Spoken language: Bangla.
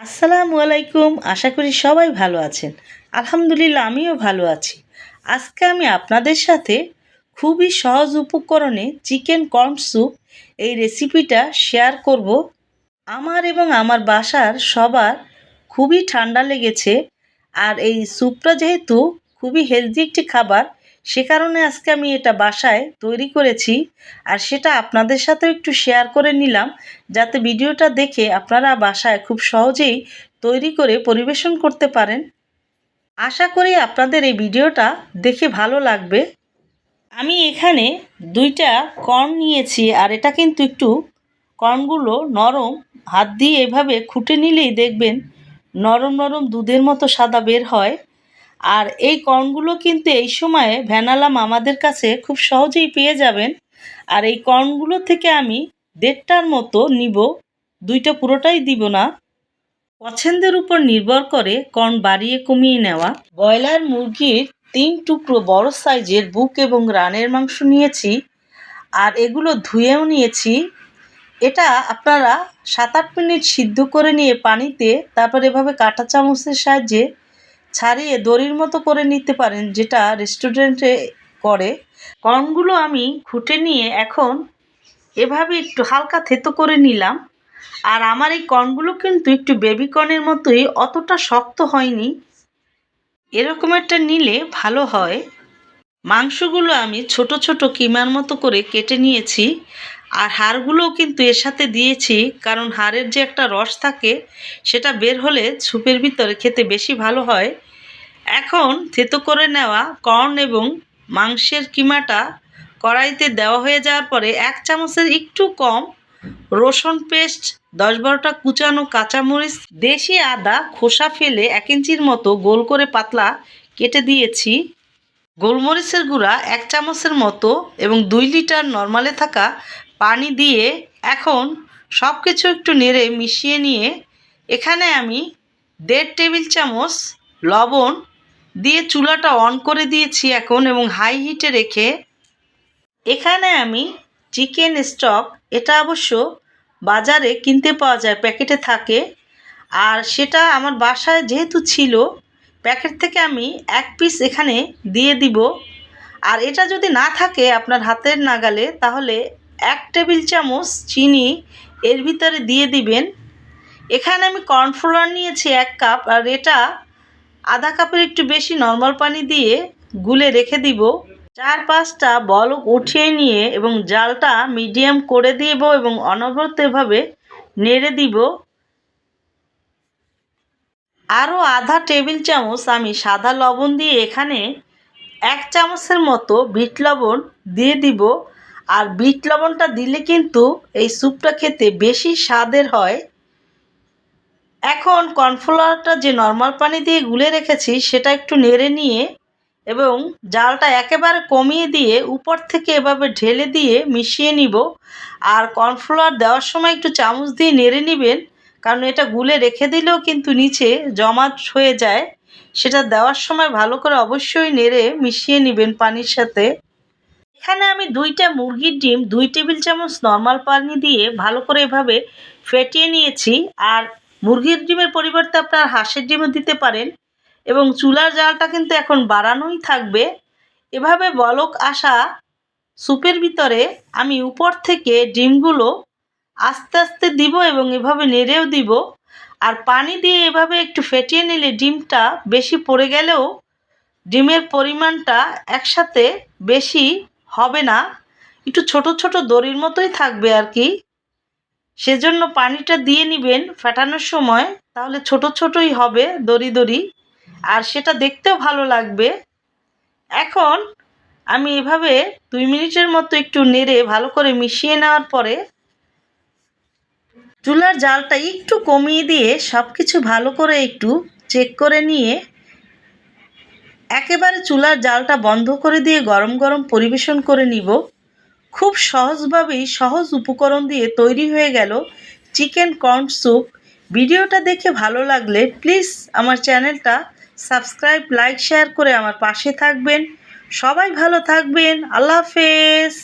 আসসালামু আলাইকুম, আশা করি সবাই ভালো আছেন। আলহামদুলিল্লাহ, আমিও ভালো আছি। আজকে আমি আপনাদের সাথে খুবই সহজ উপকরণে চিকেন কর্ন স্যুপ এই রেসিপিটা শেয়ার করব। আমার এবং আমার বাসার সবার খুবই ঠান্ডা লেগেছে। আর এই স্যুপটা যেহেতু খুবই হেলদি একটি খাবার সে কারণে আজকে আমি এটা বাসায় তৈরি করেছি। আর সেটা আপনাদের সাথেও একটু শেয়ার করে নিলাম, যাতে ভিডিওটা দেখে আপনারা বাসায় খুব সহজেই তৈরি করে পরিবেশন করতে পারেন। আশা করি আপনাদের এই ভিডিওটা দেখে ভালো লাগবে। আমি এখানে দুইটা কর্ন নিয়েছি, আর এটা কিন্তু একটু কর্নগুলো নরম হাত দিয়ে এভাবে খুঁটে নিলেই দেখবেন নরম নরম দুধের মতো সাদা বের হয়। আর এই কর্নগুলো কিন্তু এই সময়ে ভ্যানালাম আমাদের কাছে খুব সহজেই পেয়ে যাবেন। আর এই কর্নগুলো থেকে আমি দেড়টার মতো নিব, দুইটা পুরোটাই দিব না। পছন্দের উপর নির্ভর করে কর্ন বাড়িয়ে কমিয়ে নেওয়া। ব্রয়লার মুরগির তিন টুকরো বড় সাইজের বুক এবং রানের মাংস নিয়েছি আর এগুলো ধুয়েও নিয়েছি। এটা আপনারা সাত আট মিনিট সিদ্ধ করে নিয়ে পানিতে তারপর এভাবে কাঁটা চামচের সাহায্যে ছাড়িয়ে দড়ির মতো করে নিতে পারেন যেটা রেস্টুরেন্টে করে। কর্নগুলো আমি খুঁটে নিয়ে এখন এভাবে একটু হালকা থেতো করে নিলাম। আর আমার এই কর্নগুলো কিন্তু একটু বেবি কর্নের মতোই অতটা শক্ত হয়নি। এরকম একটা নিলে ভালো হয়। মাংসগুলো আমি ছোট ছোট কিমার মতো করে কেটে নিয়েছি। আর হাড়গুলোও কিন্তু এর সাথে দিয়েছি, কারণ হাড়ের যে একটা রস থাকে, সেটা বের হলে স্যুপের ভিতরে খেতে বেশি ভালো হয়। এখন থেতো করে নেওয়া কর্ন এবং মাংসের কিমাটা কড়াইতে দেওয়া হয়ে যাওয়ার পরে এক চামচের একটু কম রসুন পেস্ট, দশ বারোটা কুচানো কাঁচামরিচ, দেশি আদা, খোসা ফেলে এক ইঞ্চির মতো গোল করে পাতলা কেটে দিয়েছি। গোলমরিচের গুঁড়া এক চামচের মতো এবং দুই লিটার নর্মালে থাকা পানি দিয়ে এখন সব কিছু একটু নেড়ে মিশিয়ে নিয়ে এখানে আমি দেড় টেবিল চামচ লবণ দিয়ে চুলাটা অন করে দিয়েছি এখন এবং হাই হিটে রেখে এখানে আমি চিকেন স্টক, এটা অবশ্য বাজারে কিনতে পাওয়া যায়, প্যাকেটে থাকে। আর সেটা আমার বাসায় যেহেতু ছিল, প্যাকেট থেকে আমি এক পিস এখানে দিয়ে দিব। আর এটা যদি না থাকে আপনার হাতের নাগালে, তাহলে এক টেবিল চামচ চিনি এর ভিতরে দিয়ে দিবেন। এখানে আমি কর্নফ্লাওয়ার নিয়েছি এক কাপ আর এটা আধা কাপের একটু বেশি নর্মাল পানি দিয়ে গুলে রেখে দিব। চার পাঁচটা বলক উঠিয়ে নিয়ে এবং জালটা মিডিয়াম করে দিব এবং অনবরত এভাবে নেড়ে দিব। আরও আধা টেবিল চামচ আমি সাদা লবণ দিয়ে এখানে এক চামচের মতো বিট লবণ দিয়ে দিব। আর বিট লবণটা দিলে কিন্তু এই স্যুপটা খেতে বেশি স্বাদের হয়। এখন কর্নফ্লাওয়ারটা যে নর্মাল পানি দিয়ে গুলে রেখেছি, সেটা একটু নেড়ে নিয়ে এবং জালটা একেবারে কমিয়ে দিয়ে উপর থেকে এভাবে ঢেলে দিয়ে মিশিয়ে নিব। আর কর্নফ্লাওয়ার দেওয়ার সময় একটু চামচ দিয়ে নেড়ে নেবেন, কারণ এটা গুলে রেখে দিলেও কিন্তু নিচে জমাট হয়ে যায়। সেটা দেওয়ার সময় ভালো করে অবশ্যই নেড়ে মিশিয়ে নেবেন পানির সাথে। এখানে আমি দুইটা মুরগির ডিম, দুই টেবিল চামচ নর্মাল পানি দিয়ে ভালো করে এভাবে ফেটিয়ে নিয়েছি। আর মুরগির ডিমের পরিবর্তে আপনার হাঁসের ডিমও দিতে পারেন এবং চুলার জালটা কিন্তু এখন বাড়ানোই থাকবে। এভাবে বলক আসা স্যুপের ভিতরে আমি উপর থেকে ডিমগুলো আস্তে আস্তে দিব এবং এভাবে নেড়েও দিব। আর পানি দিয়ে এভাবে একটু ফেটিয়ে নিলে ডিমটা বেশি পড়ে গেলেও ডিমের পরিমাণটা একসাথে বেশি হবে না। একটু ছোট ছোট দড়ির মতোই থাকবে আর কি। সেজন্য পানিটা দিয়ে নেবেন ফেটানোর সময়, তাহলে ছোট ছোটই হবে দড়ি দড়ি। আর সেটা দেখতেও ভালো লাগবে। এখন আমি এভাবে দুই মিনিটের মতো একটু নেড়ে ভালো করে মিশিয়ে নেওয়ার পরে চুলার জালটা একটু কমিয়ে দিয়ে সব কিছু ভালো করে একটু চেক করে নিয়ে একেবারে চুলার জালটা বন্ধ করে দিয়ে গরম গরম পরিবেশন করে নিব। খুব সহজভাবেই সহজ উপকরণ দিয়ে তৈরি হয়ে গেল চিকেন কর্ন স্যুপ। ভিডিওটা দেখে ভালো লাগলে প্লিজ আমার চ্যানেলটা সাবস্ক্রাইব, লাইক, শেয়ার করে আমার পাশে থাকবেন। সবাই ভালো থাকবেন। আল্লাহ হাফেজ।